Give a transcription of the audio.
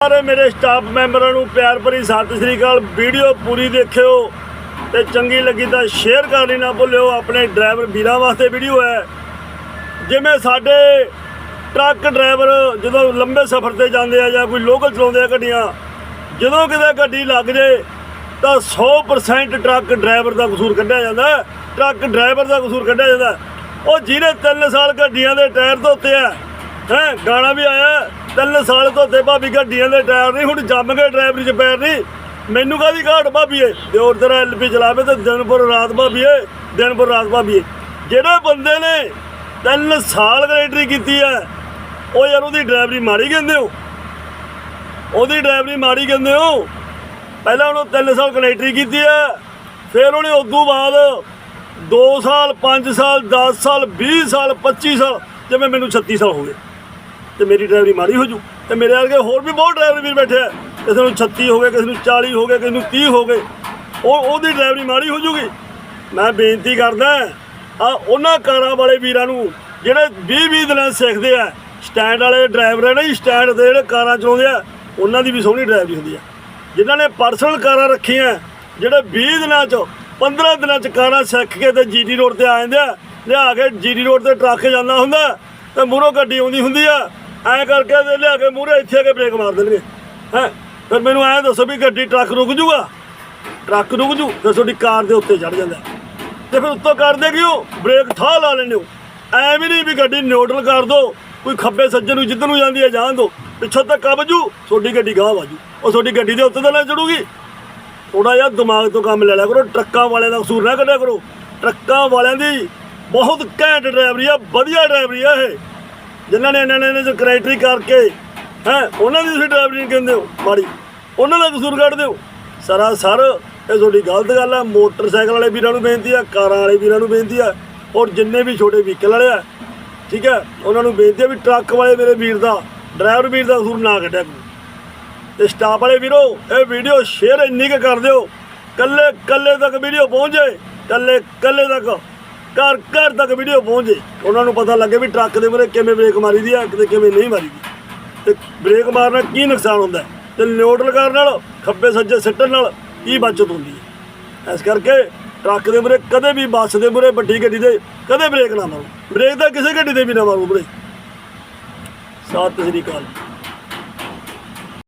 ਸਾਰੇ ਮੇਰੇ ਸਟਾਫ ਮੈਂਬਰਾਂ ਨੂੰ ਪਿਆਰ ਭਰੀ ਸਤਿ ਸ੍ਰੀ ਅਕਾਲ। ਵੀਡੀਓ ਪੂਰੀ ਦੇਖਿਓ ਤੇ ਚੰਗੀ ਲੱਗੀ ਤਾਂ ਸ਼ੇਅਰ ਕਰਨੀ ਨਾ ਭੁੱਲਿਓ। ਆਪਣੇ ਡਰਾਈਵਰ ਵੀਰਾਂ ਵਾਸਤੇ ਵੀਡੀਓ ਹੈ। ਜਿਵੇਂ ਸਾਡੇ ਟਰੱਕ ਡਰਾਈਵਰ ਜਦੋਂ ਲੰਬੇ ਸਫ਼ਰ ਤੇ ਜਾਂਦੇ ਆ ਜਾਂ ਕੋਈ ਲੋਕਲ ਚਲਾਉਂਦੇ ਆ ਗੱਡੀਆਂ, ਜਦੋਂ ਕਿਤੇ ਗੱਡੀ ਲੱਗ ਜੇ ਤਾਂ 100% ਟਰੱਕ ਡਰਾਈਵਰ ਦਾ ਕਸੂਰ ਕੱਢਿਆ ਜਾਂਦਾ ਟਰੱਕ ਡਰਾਈਵਰ ਦਾ ਕਸੂਰ ਕੱਢਿਆ ਜਾਂਦਾ ਉਹ ਜਿਹਨੇ 3 ਸਾਲ ਗੱਡੀਆਂ ਦੇ ਟਾਇਰ ਧੋਤੇ ਆ, ਹੈ, ਗਾਣਾ ਵੀ ਆਇਆ ਤਿੰਨ ਸਾਲ ਧੋਤੇ ਭਾਬੀ ਗੱਡੀਆਂ ਦੇ ਟਾਇਰ ਨਹੀਂ, ਹੁਣ ਜੰਮ ਗਏ ਡਰਾਈਵਰੀ ਚ ਪੈਰ ਨਹੀਂ। ਮੈਨੂੰ ਕਾਹਦੀ ਘਾਟ ਭਾਬੀਏ? ਦਿਓਰ ਤੇਰਾ ਐਲਪੀ ਚਲਾਵੇ ਤੇ ਦਿਨ ਪਰ ਰਾਤ ਭਾਬੀਏ ਦਿਨ ਪਰ ਰਾਤ ਭਾਬੀਏ। ਜਿਹੜੇ ਬੰਦੇ ਨੇ ਤਿੰਨ ਸਾਲ ਗਰੇਟਰੀ ਕੀਤੀ ਹੈ, ਉਹ ਯਾਰ ਉਹਦੀ ਡਰਾਈਵਰੀ ਮਾੜੀ ਕਹਿੰਦੇ ਹੋ। ਉਹਦੀ ਡਰਾਈਵਰੀ ਮਾੜੀ ਕਹਿੰਦੇ ਹੋ। ਪਹਿਲਾਂ ਉਹਨੂੰ 3 ਸਾਲ ਕਨੈਕਟਰੀ ਕੀਤੀ ਹੈ, ਫਿਰ ਉਹਨੇ ਉਦੋਂ ਬਾਅਦ 2 ਸਾਲ 5 ਸਾਲ 10 ਸਾਲ 20 ਸਾਲ 25 ਸਾਲ, ਜਿਵੇਂ ਮੈਨੂੰ 36 ਸਾਲ ਹੋ ਗਏ। ਤੇ ਮੇਰੀ ਡਰਾਈਵਰੀ ਮਾੜੀ ਹੋ ਜੂ ਤੇ ਮੇਰੇ ਵਰਗੇ ਹੋਰ ਵੀ ਬਹੁਤ ਡਰਾਈਵਰ ਵੀਰ ਬੈਠੇ ਆ। ਕਿਸੇ ਨੂੰ 36 ਹੋ ਗਏ, ਕਿਸੇ ਨੂੰ 40 ਹੋ ਗਏ, ਕਿਸੇ ਨੂੰ 30 ਹੋ ਗਏ। ਉਹ ਉਹਦੀ ਡਰਾਈਵਰੀ ਮਾੜੀ ਹੋ ਜੂਗੀ। ਮੈਂ ਬੇਨਤੀ ਕਰਦਾ ਆ ਉਹਨਾਂ ਕਾਰਾਂ ਵਾਲੇ ਵੀਰਾਂ ਨੂੰ, ਜਿਹੜੇ 20 20 ਦਿਨਾਂ ਸਿੱਖਦੇ ਆ, ਸਟੈਂਡ ਵਾਲੇ ਡਰਾਈਵਰ ਆ ਨਾ ਸਟੈਂਡ ਤੇ ਜਿਹੜੇ ਕਾਰਾਂ ਚਲਾਉਂਦੇ ਆ, ਉਹਨਾਂ ਦੀ ਵੀ ਸੋਹਣੀ ਡਰਾਈਵਰੀ ਹੁੰਦੀ ਆ। ਜਿਨ੍ਹਾਂ ਨੇ ਪਰਸਨਲ ਕਾਰਾਂ ਰੱਖੀਆਂ, ਜਿਹੜੇ 20 ਦਿਨਾਂ ਚ 15 ਦਿਨਾਂ ਚ ਕਾਰਾਂ ਸਿੱਖ ਕੇ ਤੇ ਜੀਟੀ ਰੋਡ ਤੇ ਆ ਜਾਂਦੇ ਆ, ਲਿਆ ਕੇ ਜੀਟੀ ਰੋਡ ਤੇ ਟਰੱਕ ਜਾਂਦਾ ਹੁੰਦਾ, ਤੇ ਮੂਹਰੋਂ ਗੱਡੀ ਆਉਂਦੀ ਹੁੰਦੀ ਆ ਐਂ ਕਰਕੇ ਤੇ ਲਿਆ ਕੇ ਮੂਹਰੇ ਇੱਥੇ ਆ ਕੇ ਬ੍ਰੇਕ ਮਾਰ ਦੇਣਗੇ। ਹੈ? ਫਿਰ ਮੈਨੂੰ ਐਂ ਦੱਸੋ ਵੀ ਗੱਡੀ ਟਰੱਕ ਰੁਕ ਜੂਗਾ? ਟਰੱਕ ਰੁਕ ਜੂ, ਫਿਰ ਤੁਹਾਡੀ ਕਾਰ ਦੇ ਉੱਤੇ ਚੜ ਜਾਂਦਾ। ਤੇ ਫਿਰ ਉੱਤੋਂ ਕਰਦੇ ਕਿਉਂ? ਬ੍ਰੇਕ ਠਾ ਲਾ ਲੈਂਦੇ ਹੋ। ਐ ਵੀ ਨਹੀਂ ਵੀ ਗੱਡੀ ਨਿਊਟਰਲ ਕਰ ਦੋ, ਕੋਈ ਖੱਬੇ ਸੱਜੇ ਨੂੰ ਜਿੱਧਰ ਨੂੰ ਜਾਂਦੀ ਹੈ ਜਾਣ ਦੋ। ਪਿੱਛੋਂ ਤੱਕ ਕੱਬ ਜੂ ਤੁਹਾਡੀ ਗੱਡੀ ਗਾਹ ਵਾਜੂ। ਉਹ ਤੁਹਾਡੀ ਗੱਡੀ ਦੇ ਉੱਤੇ ਤਾਂ ਨਾ ਚੜੂਗੀ ਥੋੜਾ ਜਿਹਾ ਦਿਮਾਗ ਤੋਂ ਕੰਮ ਲੈ ਲਿਆ ਕਰੋ, ਟਰੱਕਾਂ ਵਾਲਿਆਂ ਦਾ ਕਸੂਰ ਨਾ ਕੱਢਿਆ ਕਰੋ। ਟਰੱਕਾਂ ਵਾਲਿਆਂ ਦੀ ਬਹੁਤ ਘੈਂਟ ਡਰਾਈਵਰੀ ਆ, ਵਧੀਆ ਡਰਾਈਵਰੀ ਆ ਇਹ। ਜਿਨ੍ਹਾਂ ਨੇ ਇਹਨਾਂ ਨੇ ਇਹਨਾਂ ਚ ਕ੍ਰਾਈਟਰੀ ਕਰਕੇ, ਹੈ, ਉਹਨਾਂ ਦੀ ਤੁਸੀਂ ਡਰਾਈਵਰੀ ਨਹੀਂ ਕਹਿੰਦੇ ਹੋ, ਮਾੜੀ। ਉਹਨਾਂ ਦਾ ਕਸੂਰ ਕੱਢਦੇ ਹੋ ਸਰਾਸਰ ਇਹ ਤੁਹਾਡੀ ਗਲਤ ਗੱਲ ਹੈ ਮੋਟਰਸਾਈਕਲ ਵਾਲੇ ਵੀਰਾਂ ਨੂੰ ਬੇਨਤੀ ਆ, ਕਾਰਾਂ ਵਾਲੇ ਵੀਰਾਂ ਨੂੰ ਬੇਨਤੀ ਆ, ਔਰ ਜਿੰਨੇ ਵੀ ਛੋਟੇ ਵਹੀਕਲ ਵਾਲੇ ਆ, ਠੀਕ ਹੈ ਉਹਨਾਂ ਨੂੰ ਬੇਨਤੀ ਆ ਵੀ ਟਰੱਕ ਵਾਲੇ ਮੇਰੇ ਵੀਰ ਦਾ, ਡਰਾਈਵਰ ਵੀਰ ਦਾ ਕਸੂਰ ਨਾ ਕੱਢਿਆ ਕਰੋ। ਤੇ ਸਟਾਫ ਵਾਲੇ ਵੀਰੋ, ਇਹ ਵੀਡੀਓ ਸ਼ੇਅਰ ਇੰਨੀ ਕੁ ਕਰ ਦਿਓ ਕੱਲੇ ਕੱਲੇ ਤੱਕ ਵੀਡੀਓ ਪਹੁੰਚੇ ਕੱਲੇ ਕੱਲੇ ਤੱਕ। ਘਰ ਘਰ ਤੱਕ ਵੀਡੀਓ ਪਹੁੰਚੇ ਉਹਨਾਂ ਨੂੰ ਪਤਾ ਲੱਗੇ ਵੀ ਟਰੱਕ ਦੇ ਮੂਹਰੇ ਕਿਵੇਂ ਬ੍ਰੇਕ ਮਾਰੀ ਦੀ ਆ, ਕਿਤੇ ਕਿਵੇਂ ਨਹੀਂ ਮਾਰੀ ਦੀ। ਤੇ ਬ੍ਰੇਕ ਮਾਰਨਾ ਕੀ ਨੁਕਸਾਨ ਹੁੰਦਾ ਹੈ? ਤੇ ਨਿਊਟਰਲ ਕਰਨ ਨਾਲ, ਖੱਬੇ ਸੱਜੇ ਸਿੱਟਣ ਨਾਲ ਕੀ ਬਚਤ ਹੁੰਦੀ ਹੈ? ਇਸ ਕਰਕੇ ਟਰੱਕ ਦੇ ਮੂਹਰੇ ਕਦੇ ਵੀ ਬੱਸ ਦੇ ਮੂਹਰੇ ਵੱਡੀ ਗੱਡੀ ਦੇ ਕਦੇ ਬ੍ਰੇਕ ਨਾ ਮਾਰੋ। ਬ੍ਰੇਕ ਤਾਂ ਕਿਸੇ ਗੱਡੀ ਦੇ ਵੀ ਨਾ ਮਾਰੋ ਵੀਰੇ ਸਤਿ ਸ੍ਰੀ ਅਕਾਲ